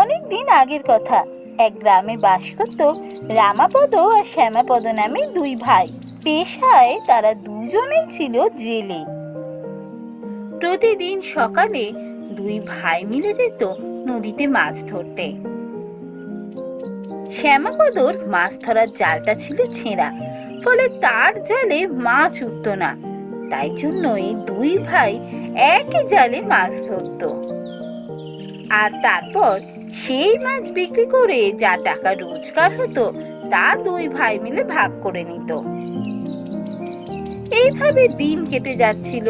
অনেক দিন আগের কথা। এক গ্রামে বাস করত রামাপদ আর শ্যামাপদ নামে দুই ভাই। পেশায় তারা দুজনেই ছিল জেলে। প্রতিদিন সকালে দুই ভাই মিলে যেত নদীতে মাছ ধরতে। শ্যামাপদর মাছ ধরার জালটা ছিল ছেঁড়া, ফলে তার জালে মাছ উঠত না। তাই জন্যই দুই ভাই একই জালে মাছ ধরতো। আর তারপর সেই মাছ বিক্রি করে যা টাকা রোজগার হতো, তা দুই ভাই মিলে ভাগ করে নিত। এইভাবে দিন কেটে যাচ্ছিল।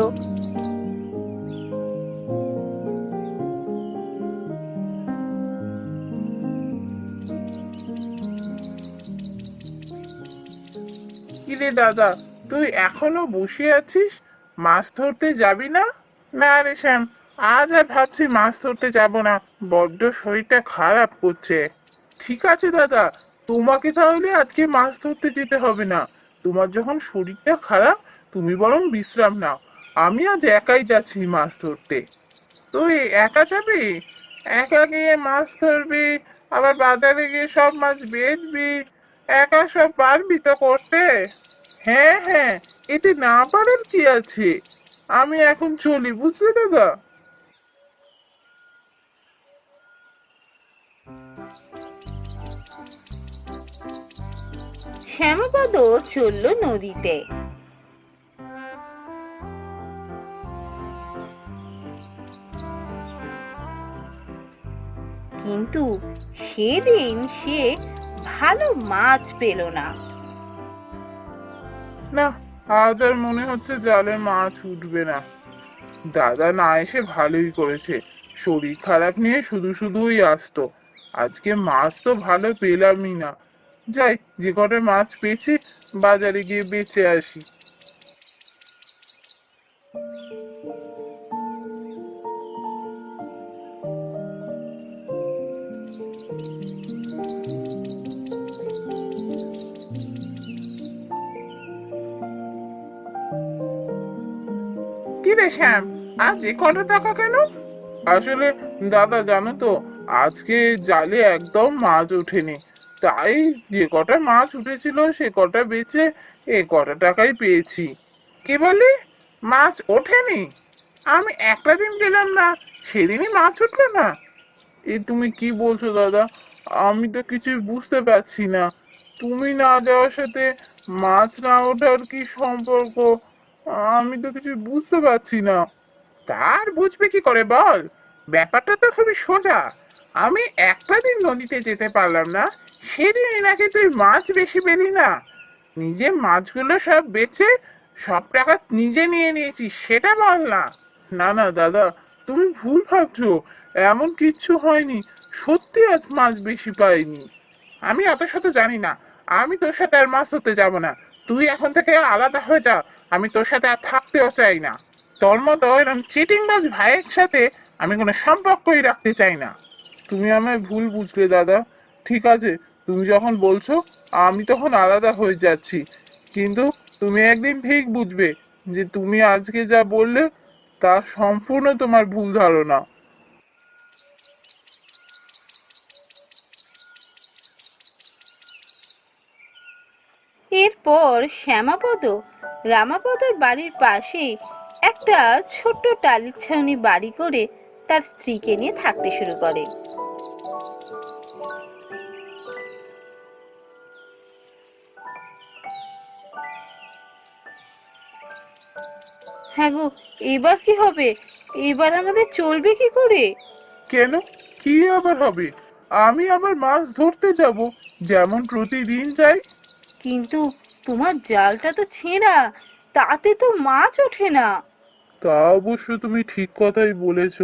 কিরে দাদা, তুই এখনও বসে আছিস? মাছ ধরতে যাবি না? না রে শ্যাম আজ আর ভাবছি মাছ ধরতে যাব না। বড্ড শরীরটা খারাপ করছে। ঠিক আছে দাদা, তোমাকে তাহলে আজকে মাছ ধরতে যেতে হবে না। তোমার যখন শরীরটা খারাপ, তুমি বরং বিশ্রাম নাও। আমি আজ একাই যাচ্ছি মাছ ধরতে। তুই একা যাবি? একা গিয়ে মাছ ধরবি, আবার বাজারে গিয়ে সব মাছ বেচবি, একা সব পারবি তো করতে? হ্যাঁ হ্যাঁ এতে না পারার কি আছে? আমি এখন চলি, বুঝলে দাদা? শ্যামাপদ চলল নদীতে। কিন্তু সেদিন সে ভালো মাছ পেল না। না, আজ আর মনে হচ্ছে জালে মাছ উঠবে না। দাদা না এসে ভালোই করেছে। শরীর খারাপ নিয়ে শুধু শুধুই আসতো। আজকে মাছ তো ভালো পেলামই না। যাই যে কটা মাছ পেয়েছি, বাজারে গিয়ে বেচে আসি। কি রে শ্যাম, আজ এ কটা টাকা কেন? আসলে দাদা জানো তো, আজকে জালে একদম মাছ ওঠেনি। তাই যে কটা মাছ উঠেছিল, সে কটা বেচে এ কটা টাকাই পেয়েছি। কি বলে? মাছ ওঠেনি। আমি একটা দিন গেলাম না, সেদিনই মাছ উঠল না। এ তুমি কি বলছো দাদা? আমি তো কিছুই বুঝতে পারছি না। তুমি না যাওয়ার সাথে মাছ না ওঠার কি সম্পর্ক? আমি তো কিছু বুঝতে পারছি না। তার বুঝবে কি করে বল? ব্যাপারটা তো খুবই সোজা। আমি একটা দিন নদীতে যেতে পারলাম না সেদিনই নাকি তুই মাছ বেশি পেলি না। নিজে মাছগুলো সব বেচে সব টাকা নিজে নিয়ে নিয়েছিস, সেটা বল না। না না, দাদা, তুমি ভুল ভাবছ। এমন কিচ্ছু হয়নি। সত্যি আজ মাছ বেশি পাইনি। আমি অত শত জানি না। আমি তোর সাথে আর মাছ ধরতে যাব না। তুই এখন থেকে আলাদা হয়ে যা। আমি তোর সাথে আর থাকতেও চাই না। তোর মতো এরকম চিটিংবাজ ভাইয়ের সাথে আমি কোনো সম্পর্কই রাখতে চাই না। তুমি আমায় ভুল বুঝলে, দাদা। ঠিক আছে, তুমি যখন বলছো, আমি তখন আলাদা হয়ে যাচ্ছি। কিন্তু তুমি একদিন ঠিক বুঝবে যে তুমি আজকে যা বললে, তা সম্পূর্ণ তোমার ভুল ধারণা। এরপর শ্যামাপদ, রামাপদর বাড়ির পাশে একটা ছোট্ট টালির ছাউনি বাড়ি করে তার স্ত্রীকে নিয়ে থাকতে শুরু করে। হ্যাঁ গো এবার কি হবে? এবার আমাদের চলবে কি করে? কেন? কি আবার হবে? আমি আবার মাছ ধরতে যাব যেমন প্রতিদিন যাই। কিন্তু তোমার জালটা তো ছেঁড়া তাতে তো মাছ ওঠে না। তা অবশ্য তুমি ঠিক কথাই বলেছ।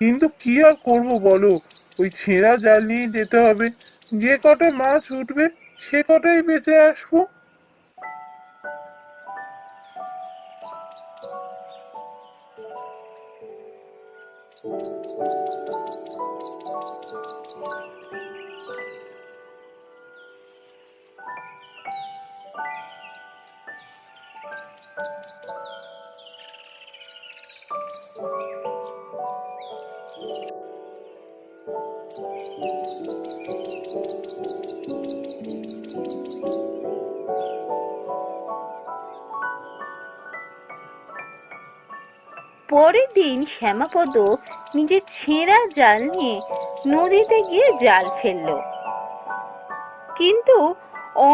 কিন্তু কি আর করব বলো? ওই ছেঁড়া জাল নিয়ে যেতে হবে। যে কটা মাছ উঠবে, সে কটাই বেঁচে আসব। পরের দিন শ্যামাপদ নিজের ছেঁড়া জাল নিয়ে নদীতে গিয়ে জাল ফেলল। কিন্তু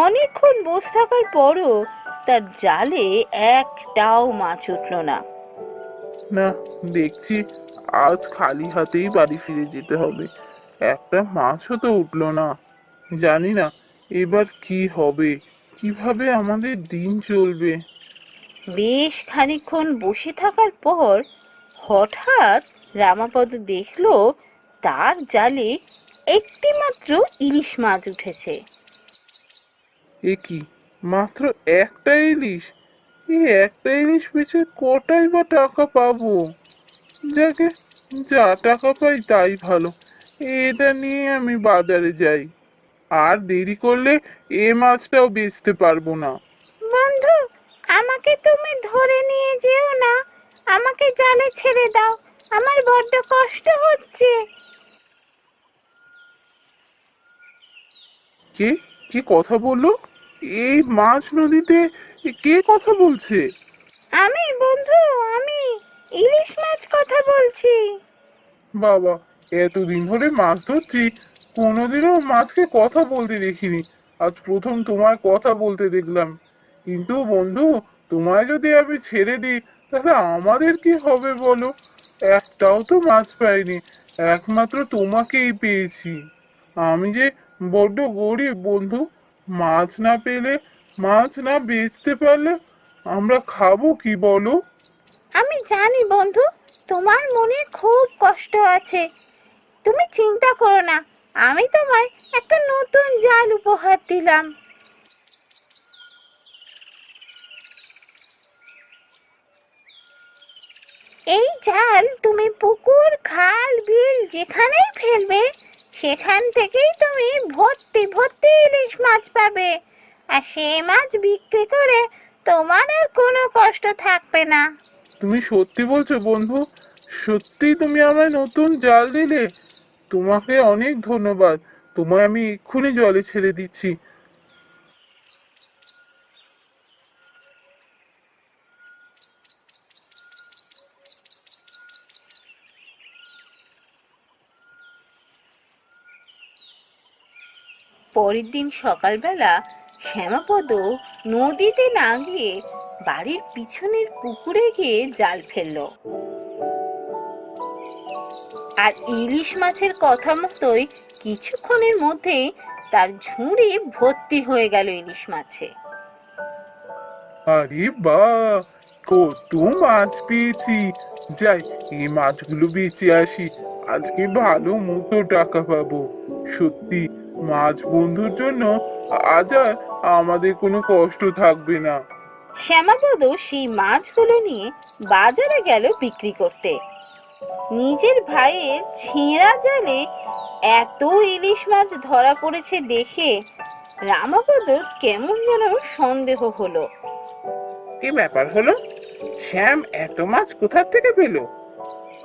অনেকক্ষণ বসে থাকার পরও তার জালে একটাও মাছ উঠল না। না, দেখছি আজ খালি হাতেই বাড়ি ফিরে যেতে হবে। একটা মাছও তো উঠল না। জানি না, এবার কি হবে? কীভাবে আমাদের দিন চলবে? বেশ খানিকক্ষণ বসে থাকার পর হঠাৎ রামাপদ দেখল তার জালে একটি মাত্র ইলিশ মাছ উঠেছে। এ কি? মাত্র একটা ইলিশ? এই একটা ইলিশ বেচে কটাই বা টাকা পাবো? যাকে যা টাকা পাই তাই ভালো। এটা নিয়ে আমি বাজারে যাই। আর দেরি করলে এ মাছটাও বেচতে পারব না। বন্ধু আমাকে তুমি ধরে নিয়ে যেও না। আমাকে জালে ছেড়ে দাও। আমার বড্ড কষ্ট হচ্ছে। কে? কি কথা বলল? এই মাছ নদীতে কে কথা বলছে? আমি বন্ধু আমি ইলিশ মাছ কথা বলছি। বাবা এতদিন ধরে মাছ ধরছি কোনোদিনও মাছকে কথা বলতে দেখিনি। আজ প্রথম তোমার কথা বলতে দেখলাম। কিন্তু বন্ধু, তোমায় যদি আমি ছেড়ে দিই, তাহলে আমাদের কি হবে বলো? একটাও তো মাছ পাইনি, একমাত্র তোমাকেই পেয়েছি। আমি যে বড্ড গরিব বন্ধু, মাছ না পেলে, মাছ না বেচতে পারলে আমরা খাব কি বলো? আমি জানি বন্ধু, তোমার মনে খুব কষ্ট আছে। তুমি চিন্তা করো না, আমি তোমায় একটা নতুন জাল উপহার দিলাম। এই জাল তুমি পুকুর, খাল, বিল যেখানেই ফেলবে, সেখান থেকেই তুমি ভর্তি ভর্তি ইলিশ মাছ পাবে। আর সে মাছ বিক্রি করে তোমার আর কোনো কষ্ট থাকবে না। তুমি সত্যি বলছো বন্ধু? সত্যি তুমি আমায় নতুন জাল দিলে? তোমাকে অনেক ধন্যবাদ। তোমায় আমি এক্ষুনি জলে ছেড়ে দিচ্ছি। পরের দিন সকালবেলা শ্যামাপদ নদীতে না গিয়ে বাড়ির পিছনের পুকুরে গিয়ে জাল ফেলল। আর ইলিশ মাছের কথা মতোই কিছুক্ষণের মধ্যে তার ঝুড়ি ভর্তি হয়ে গেল ইলিশ মাছে। আরে বা, কত মাছ পেয়েছি। যাই, এই মাছগুলো বেঁচে আসি। আজকে ভালো মতো টাকা পাবো। সত্যি মাছ বন্ধুর জন্য আজ আর আমাদের কোনো কষ্ট থাকবে না। শ্যামাপদ সেই মাছগুলো নিয়ে বাজারে গেল বিক্রি করতে। নিজের ভাইয়ের ছেঁড়া জালে এত ইলিশ মাছ ধরা পড়েছে দেখে রামাপদর কেমন যেন সন্দেহ হলো। কি ব্যাপার হলো? শ্যাম এত মাছ কোথা থেকে পেল?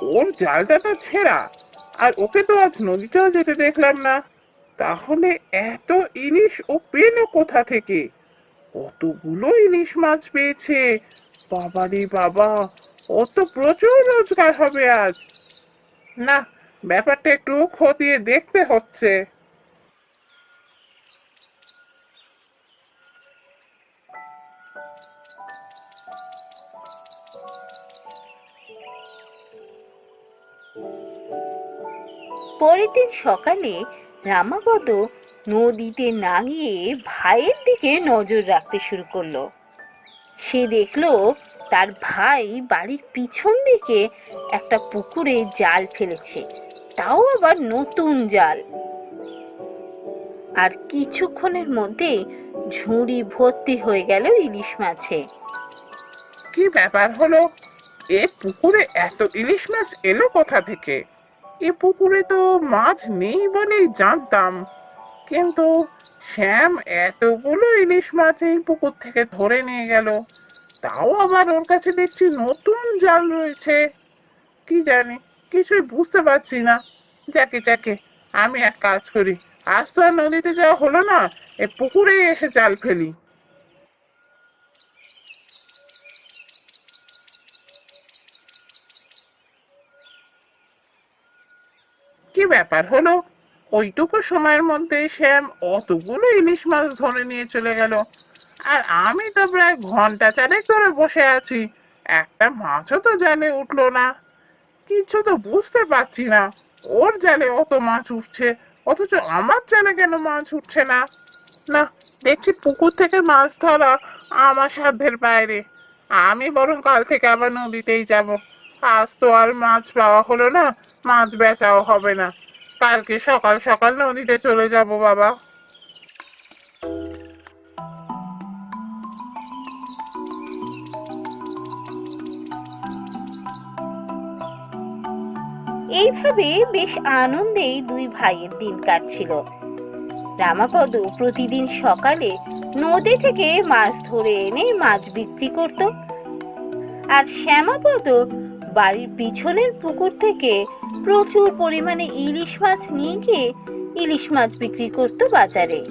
ওর জালটা তো ছেঁড়া আর ওকে তো আজ নদীতেও যেতে দেখলাম না। তাহলে এত ইলিশ ও পেল কোথা থেকে? কতগুলো ইলিশ মাছ পেয়েছে? বাবারে বাবা ও তো প্রচুর রোজগার হবে আজ। না, ব্যাপারটা একটু খতিয়ে দেখতে হচ্ছে। পরের দিন সকালে রামাপদ নদীতে না গিয়ে ভাইয়ের দিকে নজর রাখতে শুরু করল। সে দেখল তার ভাই বাড়ির পিছন দিকে একটা পুকুরে জাল ফেলেছে, তাও আবার নতুন জাল। আর কিছুক্ষণের মধ্যে ঝুড়ি ভর্তি হয়ে গেল ইলিশ মাছে। কি ব্যাপার হলো? এ পুকুরে এত ইলিশ মাছ এলো কোথা থেকে? এ পুকুরে তো মাছ নেই বলেই জানতাম। কিন্তু শ্যাম এতগুলো ইলিশ মাছ এই পুকুর থেকে ধরে নিয়ে গেল। তাও আবার ওর কাছে দেখছি নতুন জাল রয়েছে। কি জানি, কিছুই বুঝতে পারছি না। যাকে যাকে, আমি এক কাজ করি, আজ তো আর নদীতে যাওয়া হলো না, এ পুকুরেই এসে জাল ফেলি। কি ব্যাপার হলো? ওইটুকু সময়ের মধ্যে শ্যাম অতগুলো ইলিশ মাছ ধরে নিয়ে চলে গেল। আর আমি তো প্রায় ঘণ্টা চারেক ধরে বসে আছি, একটা মাছও তো জালে উঠল না। কিছু তো বুঝতে পারছি না, ওর জালে অত মাছ উঠছে, অথচ আমার জালে কেন মাছ উঠছে না? না, দেখছি পুকুর থেকে মাছ ধরা আমার সাধ্যের বাইরে। আমি বরং কাল থেকে আবার নদীতেই যাব। আজ তো আর মাছ পাওয়া হলো না, মাছ বেচাও হবে না। কালকে সকাল সকাল নদীতে চলে যাব, বাবা। এইভাবে বেশ আনন্দেই দুই ভাইয়ের দিন কাটছিল। রামাপদ প্রতিদিন সকালে নদী থেকে মাছ ধরে এনে মাছ বিক্রি করত, আর শ্যামাপদ বাড়ির পিছনের পুকুর থেকে প্রচুর পরিমাণে ইলিশ মাছ নিয়ে গিয়ে ইলিশ মাছ বিক্রি করত বাজারে।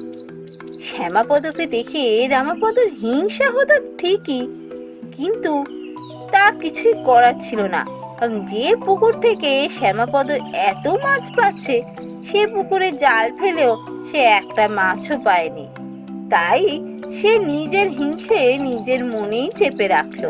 শ্যামাপদকে দেখে রামাপদর হিংসা হতো ঠিকই, কিন্তু তার কিছুই করার ছিল না। কারণ যে পুকুর থেকে শ্যামাপদ এত মাছ পাচ্ছে, সে পুকুরে জাল ফেলেও সে একটা মাছও পায়নি। তাই সে নিজের হিংসে নিজের মনেই চেপে রাখল।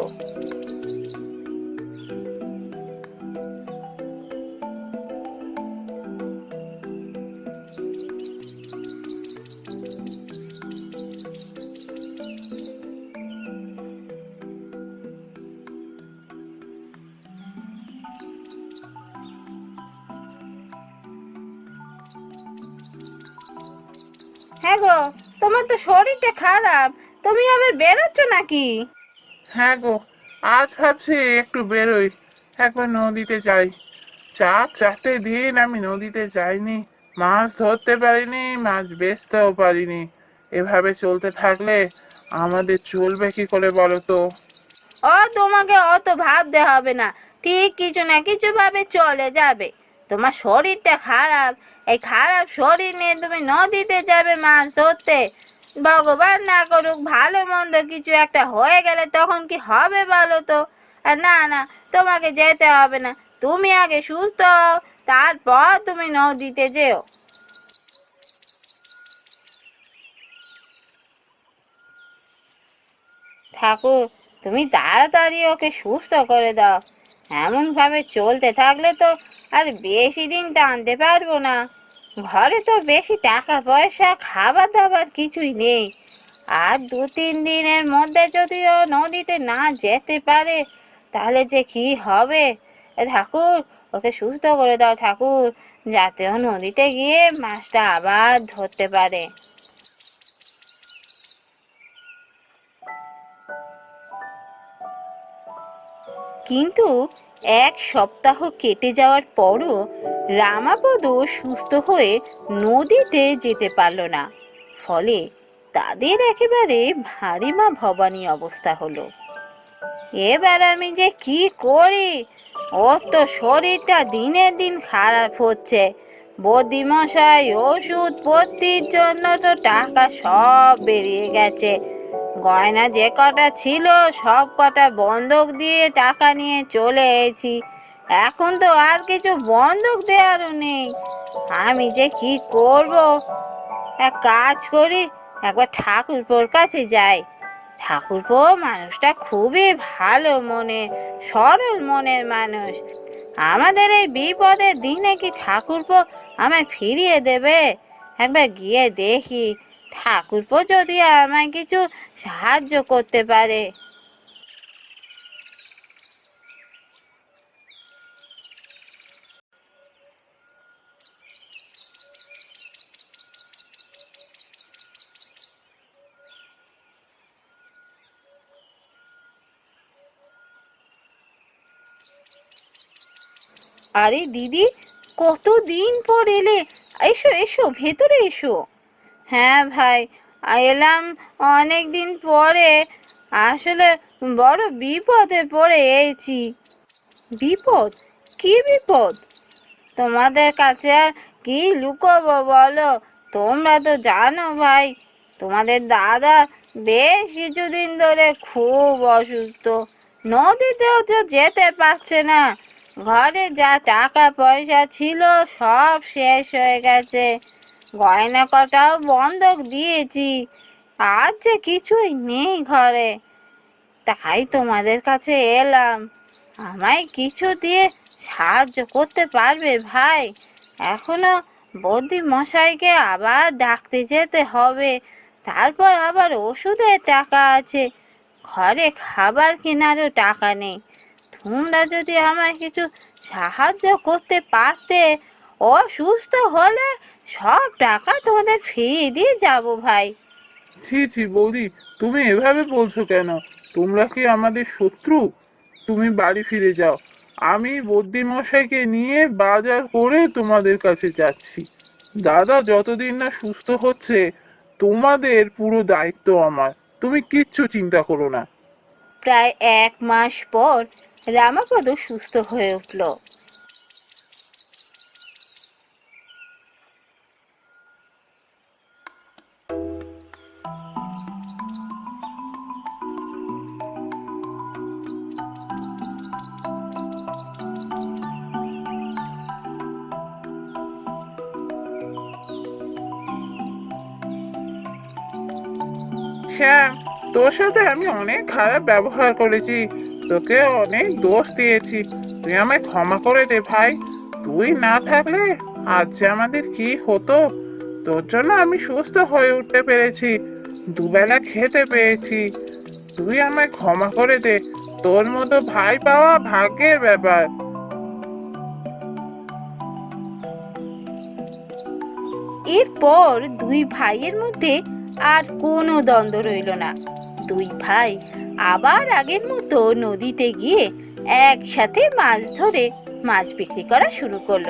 হ্যাঁ গো তোমার তো শরীরটা খারাপ। তুমি আবার বেরোচ্ছ নাকি? হ্যাঁ গো আজ ভাবছি একটু বেরোই। একবার নদীতে যাই। চার চারটে দিন আমি নদীতে যাইনি। মাছ ধরতে পারিনি মাছ বেচতেও পারিনি। এভাবে চলতে থাকলে আমাদের চলবে কি করে বলো তো? ও তোমাকে অত ভাবতে হবে না। ঠিক কিছু না কিছু ভাবে চলে যাবে। তোমার শরীরটা খারাপ। এই খারাপ শরীর নিয়ে তুমি নদীতে যাবে মাছ ধরতে ভগবান না করুক, ভালো মন্দ কিছু একটা হয়ে গেলে তখন কি হবে বলো তো? আর না না, তোমাকে যেতে হবে না। তুমি আগে সুস্থ হও, তারপর তুমি নদীতে যেও। ঠাকুর, তুমি তাড়াতাড়ি ওকে সুস্থ করে দাও। এমনভাবে চলতে থাকলে তো আর বেশি দিন টানতে পারব না। ঘরে তো বেশি টাকা পয়সা খাবার দাবার কিছুই নেই। আর দু তিন দিনের মধ্যে যদি ও নদীতে না যেতে পারে, তাহলে যে কি হবে? ঠাকুর, ওকে সুস্থ করে দাও ঠাকুর, যাতে ও নদীতে গিয়ে মাছটা আবার ধরতে পারে। কিন্তু এক সপ্তাহ কেটে যাওয়ার পরও রামাপদ সুস্থ হয়ে নদীতে যেতে পারল না। ফলে তাদের একেবারে ভারী মা ভবানী অবস্থা হলো। এবার আমি যে কি করি? ওর তো শরীরটা দিনের দিন খারাপ হচ্ছে। বদিমশাই ওষুধ পত্তির জন্য তো টাকা সব বেরিয়ে গেছে। গয়না যে কটা ছিল, সব কটা বন্ধক দিয়ে টাকা নিয়ে চলে এসেছি। এখন তো আর কিছু বন্ধক দেওয়ারও নেই। আমি যে কি করব? এক কাজ করি, একবার ঠাকুরপোর কাছে যাই। ঠাকুরপো মানুষটা খুবই ভালো মনে, সরল মনের মানুষ। আমাদের এই বিপদের দিনে কি ঠাকুরপো আমায় ফিরিয়ে দেবে? একবার গিয়ে দেখি। ঠাকুরপো যদি আমায় কিছু সাহায্য করতে পারে। আরে দিদি, কতদিন পর এলে? এসো এসো, ভেতরে এসো। হ্যাঁ ভাই, এলাম অনেক দিন পরে। আসলে বড় বিপদে পড়ে এসেছি বিপদ? কি বিপদ? তোমাদের কাছে আর কি লুকোবো বলো? তোমরা তো জানো ভাই, তোমাদের দাদা বেশ কিছুদিন ধরে খুব অসুস্থ। নদীতেও তো যেতে পারছে না। ঘরে যা টাকা পয়সা ছিল সব শেষ হয়ে গেছে। গয়না কটাও বন্ধক দিয়েছি। আর যে কিছুই নেই ঘরে। তাই তোমাদের কাছে এলাম। আমায় কিছু দিয়ে সাহায্য করতে পারবে ভাই? এখনও বৌদি মশাইকে আবার ডাকতে যেতে হবে। তারপর আবার ওষুধের টাকা আছে। ঘরে খাবার কেনারও টাকা নেই। তোমরা যদি আমায় কিছু সাহায্য করতে পারতে, অসুস্থ হলে সব টাকা তোমাদের ফিরিয়ে দিয়ে যাব ভাই। ছি ছি বৌদি তুমি এভাবে বলছো কেন? তোমরা কি আমাদের শত্রু? তুমি বাড়ি ফিরে যাও। আমি বদ্যি মশাইকে নিয়ে বাজার করে তোমাদের কাছে যাচ্ছি। দাদা যতদিন না সুস্থ হচ্ছে তোমাদের পুরো দায়িত্ব আমার। তুমি কিচ্ছু চিন্তা করো না। প্রায় এক মাস পর রামাপদ সুস্থ হয়ে উঠল। সাথে আমি অনেক খারাপ ব্যবহার করেছি। তোকে অনেক দোষ দিয়েছি। তুই আমায় ক্ষমা করে দে ভাই। তুই না থাকলে আজ যে আমাদের কি হতো? তোর জন্য আমি সুস্থ হয়ে উঠতে পেরেছি। দুবেলা খেতে পেয়েছি। তুই আমায় ক্ষমা করে দে। তোর মতো ভাই পাওয়া ভাগ্যের ব্যাপার। এরপর দুই ভাইয়ের মধ্যে আর কোনো দ্বন্দ্ব রইল না। দুই ভাই আবার আগের মতো নদীতে গিয়ে একসাথে মাছ ধরে মাছ বিক্রি করা শুরু করল।